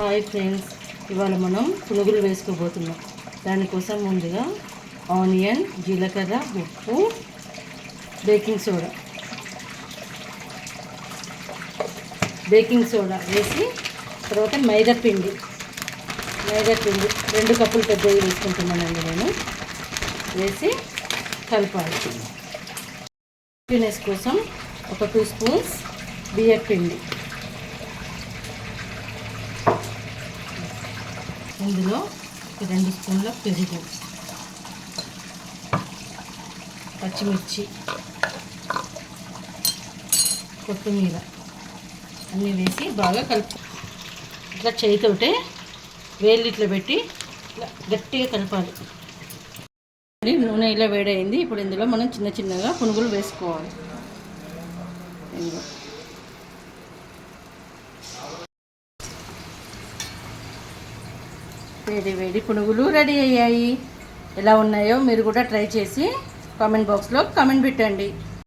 Hi friends ఇవాళ మనం పునుగులు వేసుకోబోతున్నాం. దానికోసం ముందుగా ఆనియన్ జీలకర్ర ఉప్పు బేకింగ్ సోడా. బేకింగ్ సోడా వేసి తర్వాత మైదా పిండి. మైదా పిండి రెండు కప్పులు పెద్దవి వేసుకుంటున్నానండి నేను. వేసి కలపాలి. హ్యాపీనెస్ కోసం ఒక టూ స్పూన్స్ బియ్య పిండి. ఇందులో రెండు స్పూన్ల పెరుగు పచ్చిమిర్చి కొత్తిమీర అన్నీ వేసి బాగా కలుపు ఇట్లా చేయితోటే వేళ్ళు ఇట్లా పెట్టి ఇట్లా గట్టిగా కలపాలి. మరి నూనె ఇలా వేడైంది ఇప్పుడు ఇందులో మనం చిన్న చిన్నగా పునుగులు వేసుకోవాలి. ఇందులో. వేడి వేడి పునుగులు రెడీ అయ్యాయి. ఎలా ఉన్నాయో మీరు కూడా ట్రై చేసి కామెంట్ బాక్స్లో కామెంట్ పెట్టండి.